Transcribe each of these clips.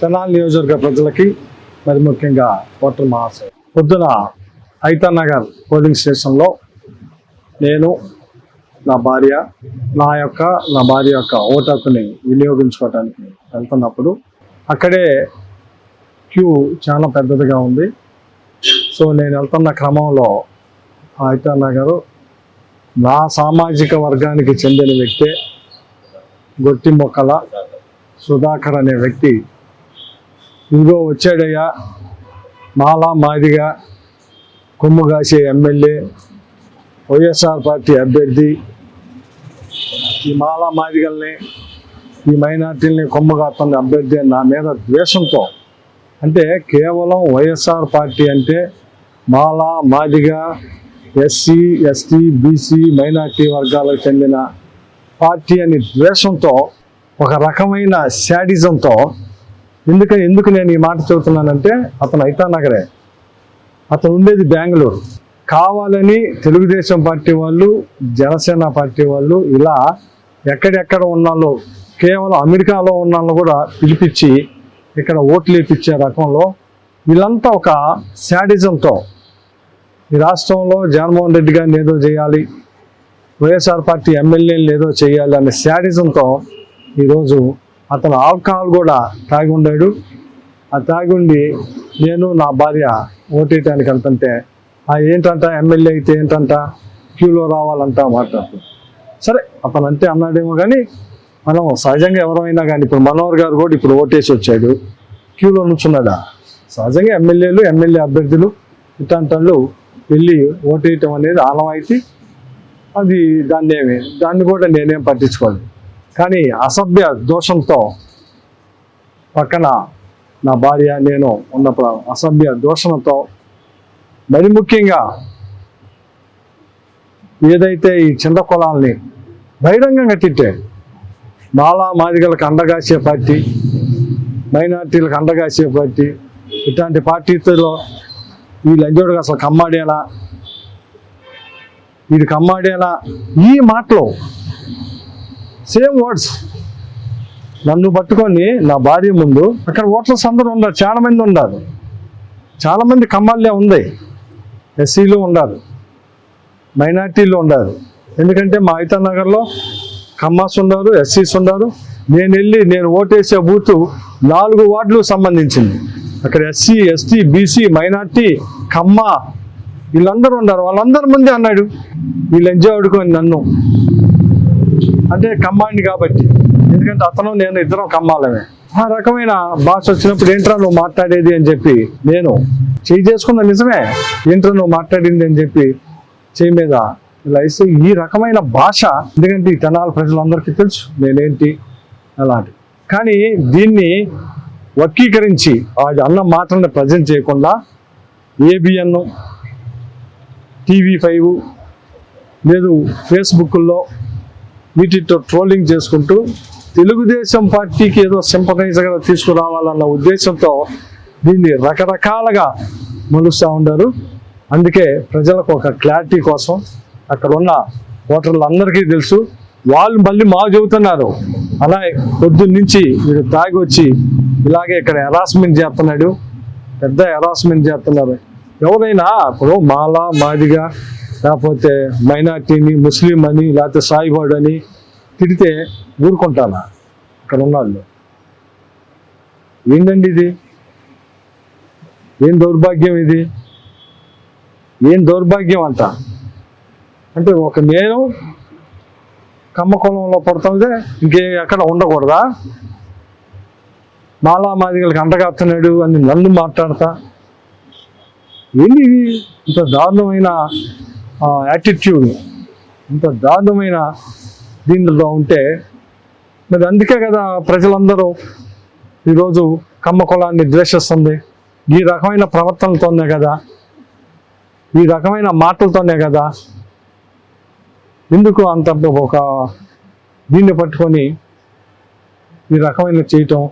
తెనాలి నియోజకవర్గ ప్రజలకి మరి ముఖ్యంగా ఓటర్ మహాశయ. పొద్దున ఐతా నగర్ పోలింగ్ స్టేషన్లో నేను నా భార్య నా యొక్క నా భార్య యొక్క ఓటు హక్కుని వినియోగించుకోవడానికి వెళ్తున్నప్పుడు అక్కడే క్యూ చాలా పెద్దదిగా ఉంది. సో నేను వెళ్తున్న క్రమంలో ఐతా నగర్ నా సామాజిక వర్గానికి చెందిన వ్యక్తే గొట్టి మొక్కల సుధాకర్ అనే వ్యక్తి ఇదిగో వచ్చాడయ్యా. మాలా మాదిగా కొమ్ము కాసే ఎమ్మెల్యే వైఎస్ఆర్ పార్టీ అభ్యర్థి. ఈ మాలా మాదిగల్ని ఈ మైనార్టీల్ని కొమ్ము కాస్తున్న అభ్యర్థి నా మీద ద్వేషంతో. అంటే కేవలం వైఎస్ఆర్ పార్టీ అంటే Mala Madiga SC ST BC minority వర్గాలకు చెందిన పార్టీ అని ద్వేషంతో ఒక రకమైన శాడిజంతో ఎందుకని ఎందుకు నేను ఈ మాట చెబుతున్నానంటే అతను ఐతా నగరే అతను ఉండేది బెంగళూరు. కావాలని తెలుగుదేశం పార్టీ వాళ్ళు జనసేన పార్టీ వాళ్ళు ఇలా ఎక్కడెక్కడ ఉన్నాలో కేవలం అమెరికాలో ఉన్నాళ్ళు కూడా పిలిపించి ఇక్కడ ఓట్లు వేపించే రకంలో వీళ్ళంతా ఒక శాడిజంతో ఈ రాష్ట్రంలో జగన్మోహన్ రెడ్డి గారిని ఏదో చేయాలి వైఎస్ఆర్ పార్టీ ఎమ్మెల్యేలు ఏదో చేయాలి అనే శాడిజంతో ఈరోజు అతను ఆల్కహాల్ కూడా తాగి ఉండాడు. ఆ తాగి ఉండి నేను నా భార్య ఓటేయటానికి వెళ్తుంటే ఆ ఏంటంట? ఎమ్మెల్యే అయితే ఏంటంట? క్యూలో రావాలంట మాట్లాడుతుంది సరే అతను అంతే అన్నాడేమో కానీ మనం సహజంగా ఎవరైనా కానీ ఇప్పుడు మనోహర్ గారు కూడా ఇప్పుడు ఓటేసి వచ్చాడు. క్యూలో నుంచున్నాడా? సహజంగా ఎమ్మెల్యేలు ఎమ్మెల్యే అభ్యర్థులు ఇట్లాంటి వాళ్ళు వెళ్ళి ఓటేయటం అనేది ఆనవాయితీ అది దాన్ని దాన్ని కూడా నేనేం పట్టించుకోలేదు. కానీ అసభ్య దోషంతో పక్కన నా భార్య నేను ఉన్నప్పుడు అసభ్య దోషంతో మరి ముఖ్యంగా ఏదైతే ఈ చిన్న కులాల్ని బహిరంగంగా తిట్టాడు మాలా మాదిగలకు అండగాసే పార్టీ మైనార్టీలకు అండగాసే పార్టీ ఇట్లాంటి పార్టీతో ఈ లంజోడుగా అసలు కమ్మాడేలా వీడి కమ్మాడేలా ఈ మాటలు సేమ్ వర్డ్స్ నన్ను పట్టుకొని నా భార్య ముందు అక్కడ ఓట్ల అందరూ ఉన్నారు చాలా మంది ఉన్నారు. చాలా మంది కమ్మాళ్ళే ఉంది. ఎస్సీలు ఉన్నారు మైనార్టీలు ఉన్నారు ఎందుకంటే మా అయితా నగర్లో కమ్మాస్ ఉన్నారు ఎస్సీస్ ఉన్నారు. నేను వెళ్ళి నేను ఓటేసే బూతు నాలుగు వార్డులు సంబంధించింది. అక్కడ SC ST BC minority Kamma వీళ్ళందరూ ఉన్నారు. వాళ్ళందరి ముందే అన్నాడు వీళ్ళు ఎంజాయ్ ఆడుకొని నన్ను. అంటే కమ్మాండి కాబట్టి. ఎందుకంటే అతను నేను ఇద్దరం కమ్మాలమే. ఆ రకమైన భాష వచ్చినప్పుడు ఏంట్రా నువ్వు మాట్లాడేది? అని చెప్పి నేను చేయి చేసుకున్న నిజమే? ఏంట్రా నువ్వు మాట్లాడింది? అని చెప్పి చేయి మీద ఇలా ఇస్తే ఈ రకమైన భాష ఎందుకంటే ఈ తెనాల ప్రజలందరికీ తెలుసు నేనేంటి అలాంటి. కానీ దీన్ని వర్గీకరించి వాడి అన్న మాటలను ప్రజెంట్ చేయకుండా ఏబిఎన్ టీవీ ఫైవ్ లేదు ఫేస్బుక్లో వీటితో ట్రోలింగ్ చేసుకుంటూ తెలుగుదేశం పార్టీకి ఏదో సింపటైజర్గా తీసుకురావాలన్న ఉద్దేశంతో దీన్ని రకరకాలుగా మలుస్తూ ఉంటారు అందుకే ప్రజలకు ఒక క్లారిటీ కోసం అక్కడ ఉన్న ఓటర్లందరికీ తెలుసు వాళ్ళు మళ్ళీ మా చెబుతున్నారు. అలా పొద్దున్నుంచి వీడు తాగి వచ్చి ఇలాగే ఇక్కడ హెరాస్మెంట్ చేస్తున్నాడు పెద్ద హెరాస్మెంట్ చేస్తున్నారు. ఎవరైనా ఇప్పుడు మాలా మాదిగా లేకపోతే మైనార్టీని ముస్లిం అని లేకపోతే సాయిబాడు అని తిడితే ఊరుకుంటానా? ఇక్కడ ఉన్నాళ్ళు ఏంటండి ఇది? ఏం దౌర్భాగ్యం ఇది? ఏం దౌర్భాగ్యం అంట? అంటే ఒక నేను కమ్మ కులంలో పడుతుంది ఇంకే ఎక్కడ ఉండకూడదా? మాలా మాదిగలకు అంటగాస్తున్నాడు అని నన్ను మాట్లాడతా. ఏంటి ఇంత దారుణమైన యాటిట్యూడ్ ఇంత దారుణమైన దీనిలో ఉంటే మరి అందుకే కదా ప్రజలందరూ ఈరోజు కమ్మ కులాన్ని ద్వేషిస్తుంది. ఈ రకమైన ప్రవర్తనతోనే కదా ఈ రకమైన మాటలతోనే కదా ఎందుకు అంత ఒక దీన్ని పట్టుకొని ఈ రకమైన చేయటం?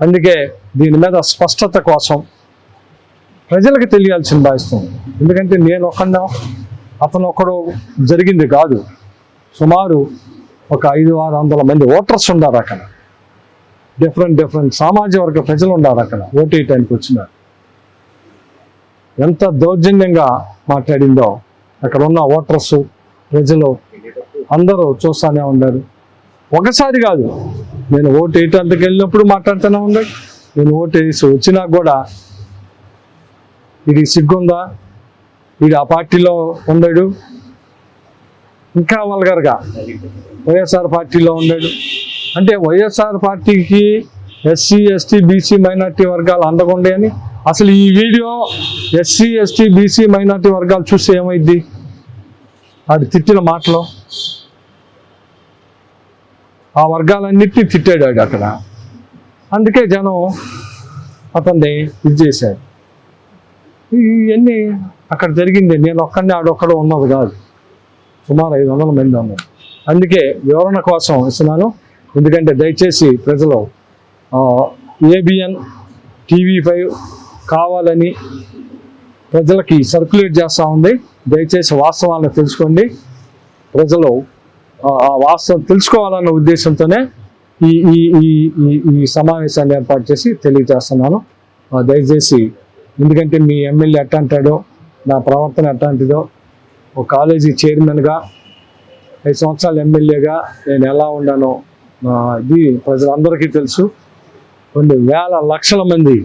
అందుకే దీని మీద స్పష్టత కోసం ప్రజలకు తెలియాల్సిన భావిస్తాం ఎందుకంటే నేను ఒక్కడా అతను ఒక్కడు జరిగింది కాదు. సుమారు ఒక ఐదు ఆరు వందల మంది ఓటర్స్ ఉన్నారు అక్కడ. డిఫరెంట్ డిఫరెంట్ సామాజిక వర్గ ప్రజలు ఉన్నారు అక్కడ. ఓటు వేయటానికి వచ్చినారు ఎంత దౌర్జన్యంగా మాట్లాడిందో అక్కడ ఉన్న ఓటర్స్ ప్రజలు అందరూ చూస్తూనే ఉన్నారు. ఒకసారి కాదు నేను ఓటు వేయటానికి వెళ్ళినప్పుడు మాట్లాడుతూనే ఉన్నాడు నేను ఓటు వేసి వచ్చినా కూడా ఇది సిగ్గుందా? వీడు ఆ పార్టీలో ఉన్నాడు ఇంకా వల్గర్గా వైఎస్ఆర్ పార్టీలో ఉన్నాడు అంటే వైఎస్ఆర్ పార్టీకి ఎస్సీ ఎస్టీ బీసీ మైనార్టీ వర్గాలు అందకుండా అని అసలు ఈ video SC ST BC minority వర్గాలు చూస్తే ఏమైద్ది? వాడు తిట్టిన మాటలు. ఆ వర్గాలన్నిటినీ తిట్టాడు అక్కడ. అందుకే జనం అతన్ని ఇది చేశాడు ఇవన్నీ అక్కడ జరిగింది నేను ఒక్కడిని ఆడొక్కడ ఉన్నది కాదు. సుమారు ఐదు వందల మంది ఉన్నారు అందుకే వివరణ కోసం ఇస్తున్నాను. ఎందుకంటే దయచేసి ప్రజలు ఏబిఎన్ టీవీ ఫైవ్ కావాలని ప్రజలకి సర్క్యులేట్ చేస్తూ ఉంది. దయచేసి వాస్తవాలను తెలుసుకోండి. ప్రజలు ఆ వాస్తవం తెలుసుకోవాలన్న ఉద్దేశంతోనే ఈ ఈ ఈ ఈ- ఈ సమావేశాన్ని ఏర్పాటు చేసి తెలియజేస్తున్నాను. దయచేసి ఎందుకంటే మీ ఎమ్మెల్యే ఎట్లా అంటాడో నా ప్రవర్తన ఎట్లాంటిదో ఒక కాలేజీ చైర్మన్గా ఐదు సంవత్సరాలు ఎమ్మెల్యేగా నేను ఎలా ఉన్నానో ఇది ప్రజలందరికీ తెలుసు. కొన్ని వేల లక్షల మంది.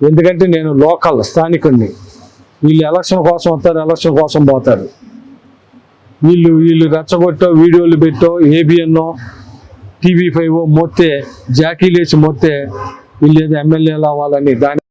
ఎందుకంటే నేను లోకల్ స్థానికుడిని వీళ్ళు ఎలక్షన్ కోసం వస్తారు ఎలక్షన్ కోసం పోతారు. వీళ్ళు వీళ్ళు రెచ్చగొట్టో వీడియోలు పెట్టో ఏబిఎన్నో టీవీ ఫైవ్ మొత్తే జాకీలేసి మొత్తే వీళ్ళు ఏదో ఎమ్మెల్యేలు అవ్వాలని దాని